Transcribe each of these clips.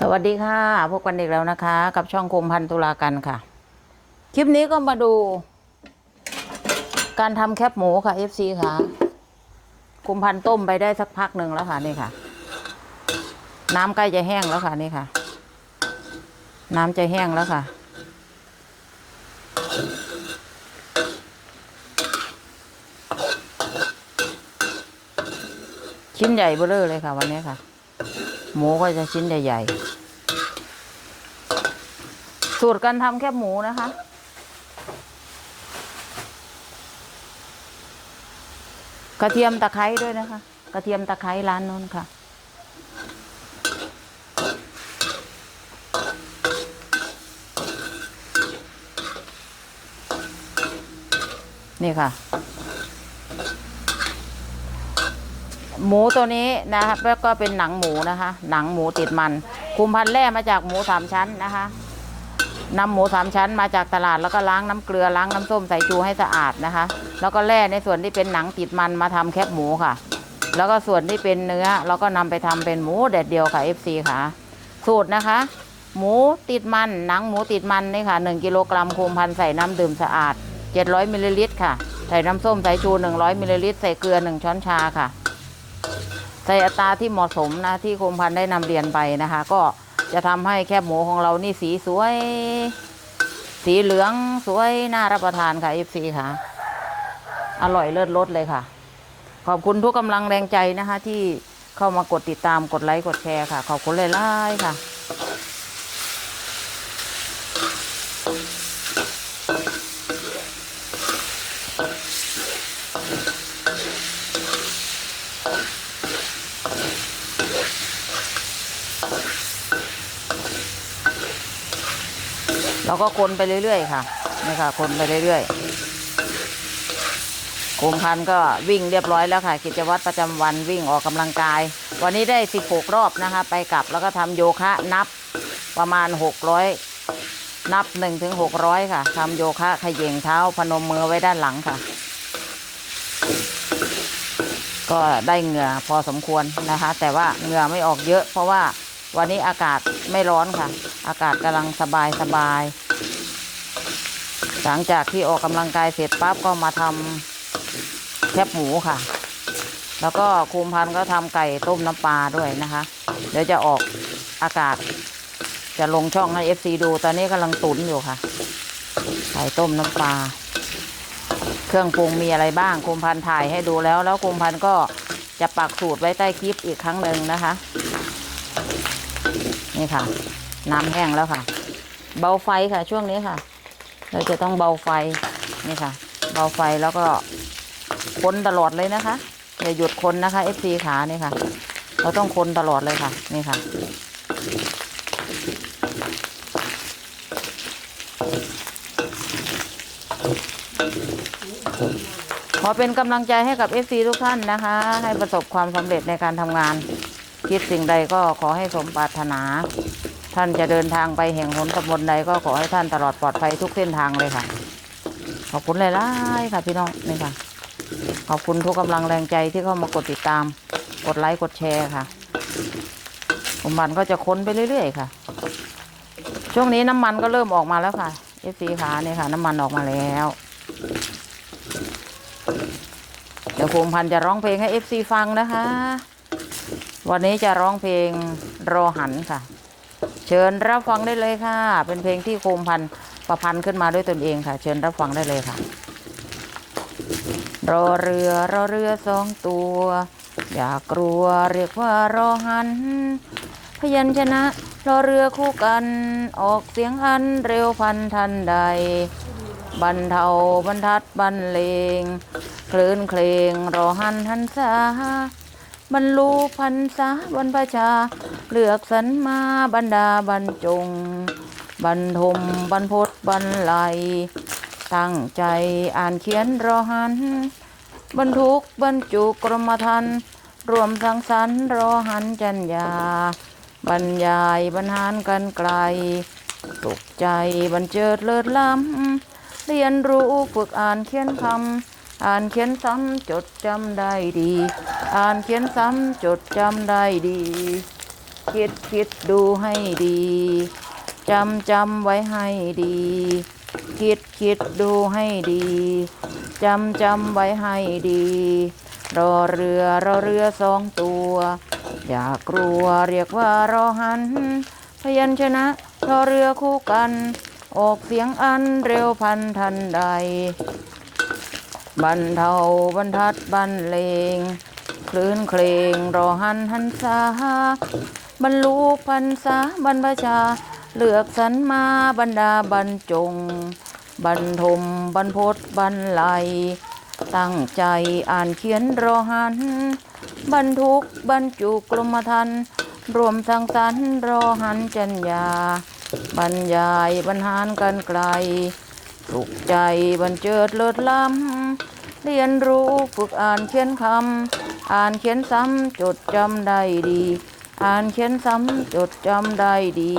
สวัสดีค่ะ พบกันอีกแล้วนะคะ กับช่องคมพันตุลากันค่ะ คลิปนี้ก็มาดู การทำแคบหมูค่ะ FC ค่ะคุมพันต้มไปได้สักพักหนึ่งแล้วค่ะนี่ค่ะ น้ำใกล้จะแห้งแล้วค่ะนี่ค่ะ น้ำจะแห้งแล้วค่ะ ชิ้นใหญ่เบ้อร่อเลยค่ะ วันนี้ค่ะ หมูก็จะชิ้นใหญ่ๆ สูตรการทำแคบหมูนะคะ กระเทียมตะไคร้ด้วยนะคะ กระเทียมตะไคร้ร้านนู้นค่ะ นี่ค่ะ หมูตัวนี้นะคะแล้วก็เป็นหนังหมูนะคะ หนังหมูติดมัน คุมพันธุ์แร่มาจากหมูสามชั้นนะคะนำหมูสามชั้นมาจากตลาดแล้วก็ล้างน้ำเกลือล้างน้ำส้มใส่ชูให้สะอาดนะคะ แล้วก็แร่ในส่วนที่เป็นหนังติดมันมาทำแคบหมูค่ะ แล้วก็ส่วนที่เป็นเนื้อเราก็นำไปทำเป็นหมูแดดเดียวค่ะ FC ค่ะ สูตรนะคะ หมูติดมันหนังหมูติดมันนี่ค่ะ1กิโลกรัมคุมพันธุ์ใส่น้ำดื่มสะอาด700มิลลิลิตรค่ะใส่น้ำส้มสายชู 100มิลลิลิตรใส่เกลือ 1 ช้อนชาค่ะ ใส่อัตราที่เหมาะสมนะที่คมพันได้นำเรียนไปนะคะ ก็จะทำให้แคบหมูของเรานี่สีสวย สีเหลืองสวยน่ารับประทานค่ะ FC ค่ะ อร่อยเลิศรสเลยค่ะ ขอบคุณทุกกำลังแรงใจนะคะ ที่เข้ามากดติดตามกดไลค์กดแชร์ค่ะ ขอบคุณเลยล่ๆค่ะ เราก็คนไปเรื่อยๆค่ะนี่ค่ะ คนไปเรื่อยๆคุมพันก็วิ่งเรียบร้อยแล้วค่ะ กิจวัตรประจำวันวิ่งออกกำลังกาย วันนี้ได้ 16 รอบนะคะ ไปกลับแล้วก็ทำโยคะนับประมาณ 600 นับ 1-600 ค่ะทำโยคะขย่งเท้าพนมมือไว้ด้านหลังค่ะก็ได้เหงื่อพอสมควรนะคะ แต่ว่าเหงื่อไม่ออกเยอะ เพราะว่า วันนี้อากาศไม่ร้อนค่ะ อากาศกำลังสบายสบาย หลังจากที่ออกกำลังกายเสร็จปั๊บก็มาทำแคบหมูค่ะ แล้วก็คุมพันก็ทำไก่ต้มน้ำปลาด้วยนะคะ เดี๋ยวจะออกอากาศ จะลงช่องให้เอฟซีดู ตอนนี้กำลังตุนอยู่ค่ะ ไก่ต้มน้ำปลา เครื่องปรุงมีอะไรบ้างคุมพันถ่ายให้ดูแล้ว แล้วคุมพันก็จะปักสูตรไว้ใต้คลิปอีกครั้งหนึ่งนะคะ นี่ค่ะ น้ำแห้งแล้วค่ะ เบาไฟค่ะ ช่วงนี้ค่ะ เราจะต้องเบาไฟนี่ค่ะ เบาไฟแล้วก็คนตลอดเลยนะคะอย่าหยุดคนนะคะ FC ขานี่ค่ะ เราต้องคนตลอดเลยค่ะ นี่ค่ะขอเป็นกำลังใจให้กับ FC ทุกท่านนะคะ ให้ประสบความสำเร็จในการทำงาน คิดสิ่งใดก็ขอให้สมปรารถนา ท่านจะเดินทางไปแห่งหนตำบลใดก็ขอให้ท่านตลอดปลอดภัยทุกเส้นทางเลยค่ะ ขอบคุณหลายๆค่ะพี่น้องนี่ค่ะ ขอบคุณทุกกำลังแรงใจที่เข้ามากดติดตาม กดไลค์กดแชร์ค่ะผมมันก็จะค้นไปเรื่อยๆค่ะ ช่วงนี้น้ำมันก็เริ่มออกมาแล้วค่ะเอฟซีขาเนี่ยค่ะ น้ำมันออกมาแล้ว เดี๋ยวภูมิพันจะร้องเพลงให้เอฟซีฟังนะคะ วันนี้จะร้องเพลงรอหันค่ะ เชิญรับฟังได้เลยค่ะ เป็นเพลงที่โคมพันประพันธ์ขึ้นมาด้วยตนเองค่ะ เชิญรับฟังได้เลยค่ะ รอเรือรอเรือสองตัว อย่ากลัวเรียกว่ารอหัน พยัญชนะ รอเรือคู่กัน ออกเสียงอันเร็วพันทันใดบรรเทาบรรทัดบรรเลงคลื่นเพลงรอหันหันษา บรรลุพันษาบรรพชา เลือกสรรมาบรรดาบรรจง บรรทมบรรพศบรรไลยตั้งใจอ่านเขียนรอหัน บรรทุกบรรจุกรมทันรวมสังสรรค์รอหันจัญญา บรรยายบรรหารกันไกลตกใจบรรเจิดเลิศล้ำเรียนรู้ฝึกอ่านเขียนคำ อ่านเขียนซ้ำจดจำได้ดี อ่านเขียนซ้ำจดจำได้ดี คิดคิดดูให้ดีจำจำไว้ให้ดี คิดคิดดูให้ดีจำจำไว้ให้ดี รอเรือรอเรือสองตัว อย่ากลัวเรียกว่ารอหัน พยัญชนะรอเรือคู่กัน ออกเสียงอันเร็วพันทันใด บรรเทาบรรทัดบรรเลง คลื่นเคลงรอหันหันษาบรรลุพันษาบรรพชา เลือกสรรมาบรรดาบรรจง บรรทมบรรพศบรรไลตั้งใจอ่านเขียนรอหัน บรรทุกบรรจุกรมทันรวมสังสรรค์รอหันจัญญาบรรยายบรรหารกันไกล สุขใจบรรเจิดเลิศล้ำ เรียนรู้ฝึกอ่านเขียนคำ อ่านเขียนซ้ำจดจำได้ดี อ่านเขียนซ้ำจดจำได้ดี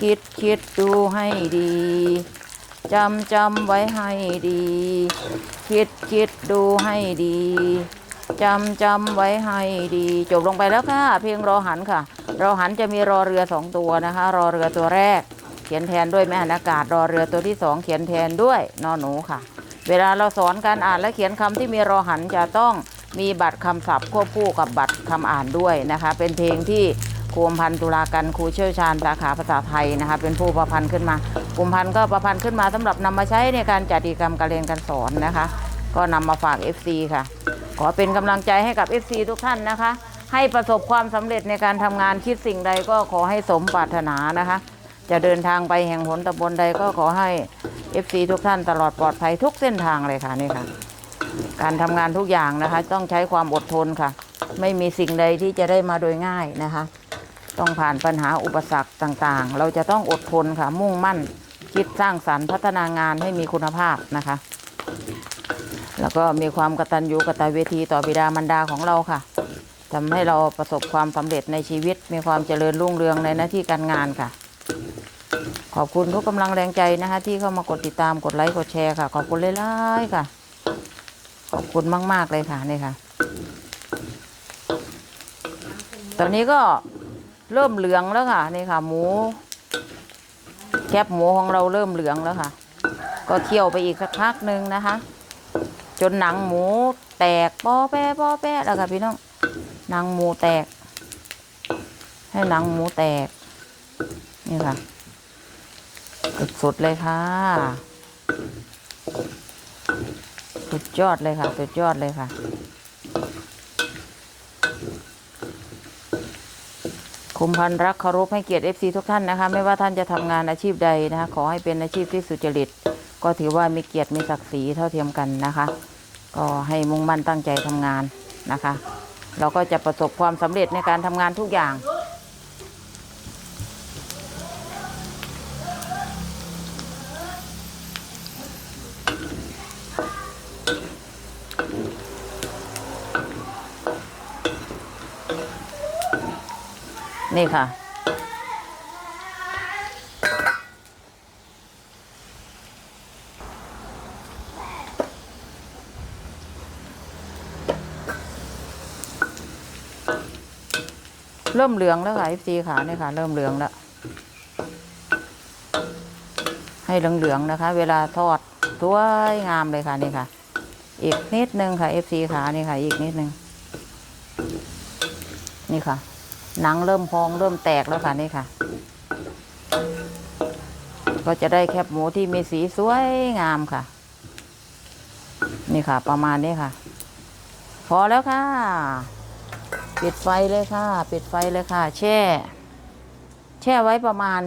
คิดคิดดูให้ดีจำจำไว้ให้ดี คิดคิดดูให้ดีจำจำไว้ให้ดี จบลงไปแล้วค่ะ เพลงรอหันค่ะ รอหันจะมีรอเรือสองตัวนะคะ รอเรือตัวแรก เขียนแทนด้วยแม่หันอากาศรอเรือตัวที่สองเขียนแทนด้วยนอหนูค่ะ เวลาเราสอนการอ่านและเขียนคำที่มีรอหันจะต้องมีบัตรคำศัพท์ควบคู่กับบัตรคำอ่านด้วยนะคะ เป็นเพลงที่ครูอำพันธ์ตุลากันครูเชี่ยวชาญสาขาภาษาไทยนะคะ เป็นผู้ประพันธ์ขึ้นมาครูพันธ์ก็ประพันธ์ขึ้นมาสำหรับนำมาใช้ในการจัดกิจกรรมการเรียนการสอนนะคะ ก็นำมาฝาก FC ค่ะ ขอเป็นกำลังใจให้กับ FC ทุกท่านนะคะ ให้ประสบความสำเร็จในการทำงานคิดสิ่งใดก็ขอให้สมปรารถนานะคะ จะเดินทางไปแห่งหนตำบลใดก็ขอให้ FC ทุกท่านตลอดปลอดภัยทุกเส้นทางเลยค่ะนี่ค่ะ การทำงานทุกอย่างนะคะ ต้องใช้ความอดทนค่ะ ไม่มีสิ่งใดที่จะได้มาโดยง่ายนะคะ ต้องผ่านปัญหาอุปสรรคต่างๆ เราจะต้องอดทนค่ะ มุ่งมั่นคิดสร้างสรรค์พัฒนางานให้มีคุณภาพนะคะ แล้วก็มีความกตัญญูกตเวทีต่อบิดามารดาของเราค่ะทำให้เราประสบความสำเร็จในชีวิต มีความเจริญรุ่งเรืองในหน้าที่การงานค่ะ ขอบคุณทุกกำลังแรงใจนะคะ ที่เข้ามากดติดตามกดไลค์กดแชร์ค่ะ ขอบคุณหลายๆค่ะ ขอบคุณมาก ๆ เลยค่ะนี่ค่ะ ตอนนี้ก็เริ่มเหลืองแล้วค่ะนี่ค่ะ หมู แคบหมูของเราเริ่มเหลืองแล้วค่ะ ก็เคี่ยวไปอีกสักพักหนึ่งนะคะ จนหนังหมูแตกป้อแปะป้อแปะแล้วค่ะพี่น้องหนังหมูแตก ให้หนังหมูแตกนี่ค่ะ สุดๆเลยค่ะ สุดยอดเลยค่ะ สุดยอดเลยค่ะ คุมพันรักเคารพให้เกียรติ FC ทุกท่านนะคะ ไม่ว่าท่านจะทำงานอาชีพใดนะคะ ขอให้เป็นอาชีพที่สุจริต ก็ถือว่ามีเกียรติมีศักดิ์ศรีเท่าเทียมกันนะคะ ก็ให้มุ่งมั่นตั้งใจทำงานนะคะ เราก็จะประสบความสำเร็จในการทำงานทุกอย่าง นี่ค่ะ เริ่มเหลืองแล้วค่ะ FC ขาเนี่ยค่ะ เริ่มเหลืองแล้ว ให้เหลืองๆนะคะ เวลาทอดสวยงามเลยค่ะนี่ค่ะ อีกนิดนึงค่ะ FC ขานี่ค่ะ อีกนิดนึงนี่ค่ะ หนังเริ่มพองเริ่มแตกแล้วค่ะนี่ค่ะ ก็จะได้แคบหมูที่มีสีสวยงามค่ะ นี่ค่ะ ประมาณนี้ค่ะ พอแล้วค่ะ ปิดไฟเลยค่ะ ปิดไฟเลยค่ะ แช่ แช่ไว้ประมาณ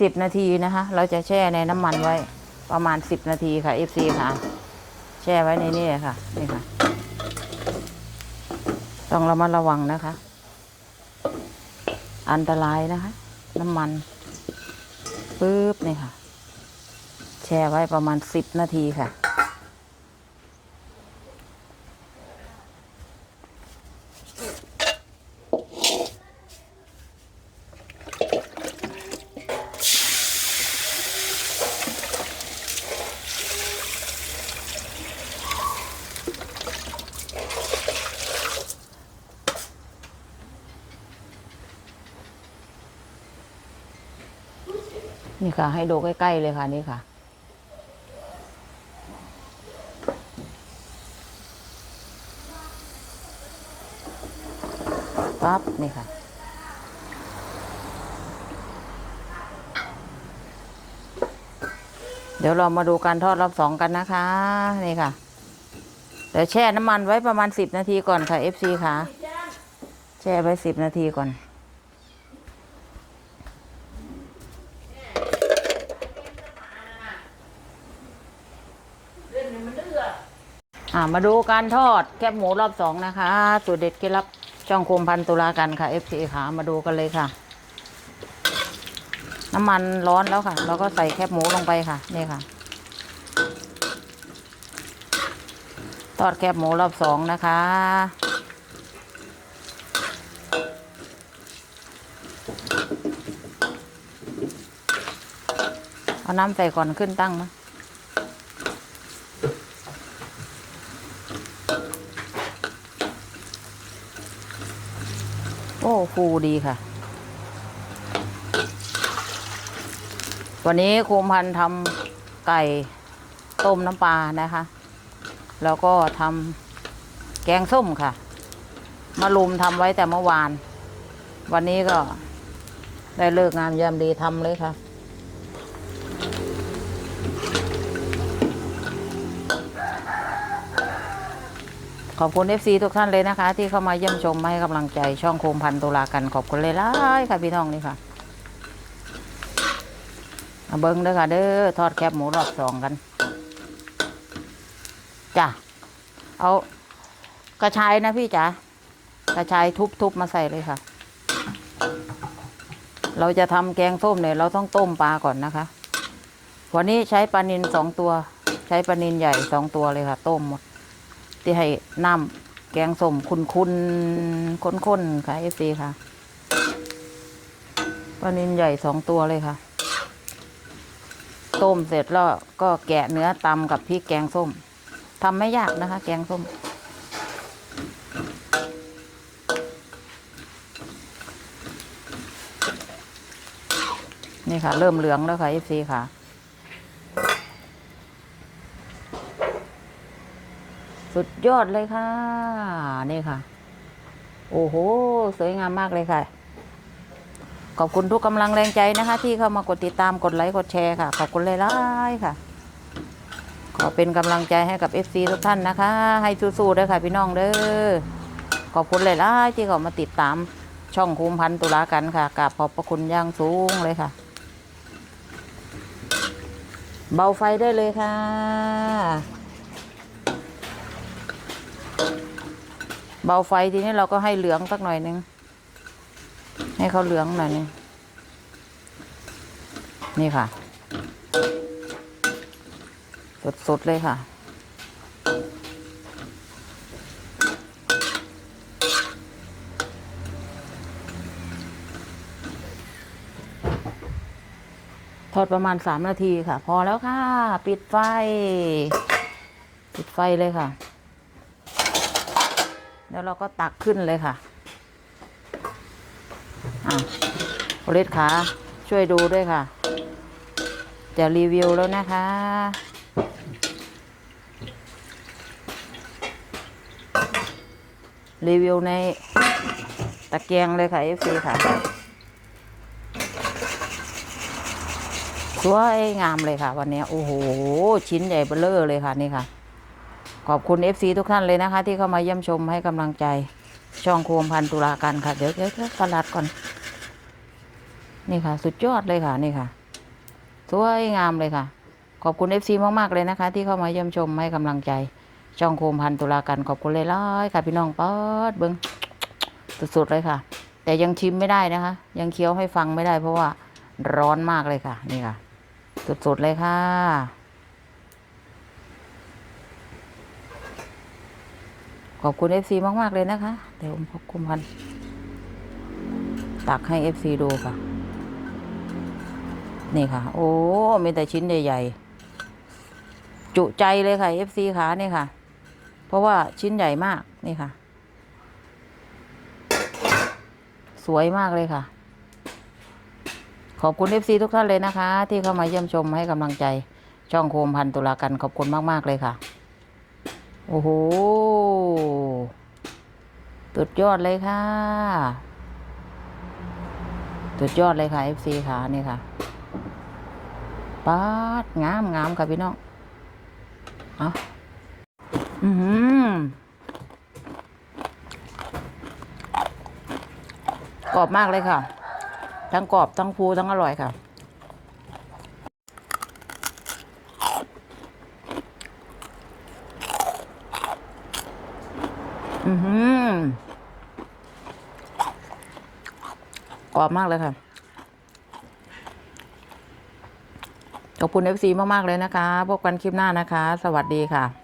สิบนาทีนะคะ เราจะแช่ในน้ำมันไว้ ประมาณสิบนาทีค่ะ FC ค่ะ แช่ไว้ในนี่ค่ะ นี่ค่ะ ต้องระมัดระวังนะคะ อันตรายนะคะ น้ำมันปึ๊บนี่ค่ะ แช่ไว้ประมาณสิบนาทีค่ะ นี่ค่ะ ให้ดูใกล้ๆเลยค่ะนี่ค่ะ ปั๊บนี่ค่ะ เดี๋ยวเรามาดูการทอดรอบสองกันนะคะ นี่ค่ะเดี๋ยวแช่น้ำมันไว้ประมาณสิบนาทีก่อนค่ะ FC ค่ะ แช่ไว้สิบนาทีก่อน อ่ามาดูการทอดแคบหมูรอบสองนะคะ สูตรเด็ดเคล็ดลับช่องโคมพันตุลากันค่ะ FC ค่ะมาดูกันเลยค่ะ น้ำมันร้อนแล้วค่ะ เราก็ใส่แคบหมูลงไปค่ะ นี่ค่ะ ทอดแคบหมูรอบสองนะคะเอาน้ำใส่ก่อนขึ้นตั้งนะ โอ้ฟูดีค่ะ วันนี้ครูพันทำไก่ต้มน้ำปลานะคะ แล้วก็ทำแกงส้มค่ะ มารุมทำไว้แต่เมื่อวาน วันนี้ก็ได้เลิกงานยามดีทำเลยค่ะ อบคุณ FC ทุกท่านเลยนะคะ ที่เข้ามาเยี่ยมชมมาให้กำลังใจช่องโคมพันตุลากันขอบคุณเลยล่ายค่ะพี่น้องนี่ค่ะเอาเบิ้งเด้อค่ะเด้อทอดแคบหมูรอบสองกันจ้ะเอากระชายนะพี่จ๋ากระชายทุบๆมาใส่เลยค่ะ เราจะทำแกงส้มเนี่ยเราต้องต้มปลาก่อนนะคะ วันนี้ใช้ปลานินสองตัว ใช้ปลานินใหญ่สองตัวเลยค่ะ ต้มหมด ที่ให้น้ำแกงส้มคุณคุณข้นๆค่ะเอฟซีค่ะปลานินใหญ่สองตัวเลยค่ะ ต้มเสร็จแล้วก็แกะเนื้อตำกับพริกแกงส้มทำไม่ยากนะคะ แกงส้มนี่ค่ะ เริ่มเหลืองแล้วค่ะเอฟซีค่ะ สุดยอดเลยค่ะ นี่ค่ะ โอ้โห สวยงามมากเลยค่ะ ขอบคุณทุกกำลังแรงใจนะคะ ที่เข้ามากดติดตามกดไลค์กดแชร์ค่ะ ขอบคุณเลยล่ายๆค่ะ ขอเป็นกำลังใจให้กับ FC ทุกท่านนะคะ ให้สู้ๆด้วยค่ะพี่น้องเด้อขอบคุณเลยล่ายๆที่เขามาติดตามช่องคุมพันตุลากันค่ะกราบขอบพระคุณอย่างสูงเลยค่ะ เบาไฟได้เลยค่ะ เบาไฟทีนี้เราก็ให้เหลืองสักหน่อยนึง ให้เขาเหลืองหน่อยนึงนี่ค่ะ สดๆเลยค่ะทอดประมาณสามนาทีค่ะ พอแล้วค่ะ ปิดไฟ ปิดไฟเลยค่ะ แล้วเราก็ตักขึ้นเลยค่ะอะโอเลสขาช่วยดูด้วยค่ะ จะรีวิวแล้วนะคะรีวิวในตะเกียงเลยค่ะ FC ค่ะสวยงามเลยค่ะ วันนี้ โอ้โห ชิ้นใหญ่เบ้อเลอเลยค่ะนี่ค่ะ ขอบคุณ FC ทุกท่านเลยนะคะ ที่เข้ามาเยี่ยมชมให้กำลังใจช่องโคมพันตุลากันค่ะ เดี๋ยวเดี๋ยวเดี๋ยวสลัดก่อน นี่ค่ะ สุดยอดเลยค่ะ นี่ค่ะ สวยงามเลยค่ะ ขอบคุณ FC มากๆเลยนะคะ ที่เข้ามาเยี่ยมชมให้กำลังใจช่องโคมพันตุลากันขอบคุณเลยล่ายค่ะ พี่น้องเปิดเบิ้งสุดๆเลยค่ะ แต่ยังชิมไม่ได้นะคะ ยังเคี้ยวให้ฟังไม่ได้เพราะว่าร้อนมากเลยค่ะ นี่ค่ะ สุดๆเลยค่ะ ขอบคุณ FC มาก ๆ เลยนะคะ เดี๋ยวผมขอบคุณพันตักให้ FC ดูค่ะ นี่ค่ะ โอ้มีแต่ชิ้นใหญ่ๆ จุใจเลยค่ะ FC ขานี่ค่ะ เพราะว่าชิ้นใหญ่มากนี่ค่ะ สวยมากเลยค่ะขขอบคุณเอฟซีทุกท่านเลยนะคะ ที่เข้ามาเยี่ยมชมให้กำลังใจช่องโคมพันตุลากันขอบคุณมาก ๆ เลยค่ะ โอ้โหสุดยอดเลยค่ะสุดยอดเลยค่ะเอฟซีค่ะนี่ค่ะป๊าดงามงามค่ะพี่น้องเอาอือหือกรอบมากเลยค่ะ ทั้งกรอบทั้งฟูทั้งอร่อยค่ะ อือหือกรอบมากเลยค่ะ ขอบคุณเอฟซีมาก ๆ เลยนะคะ พบกันคลิปหน้านะคะ สวัสดีค่ะ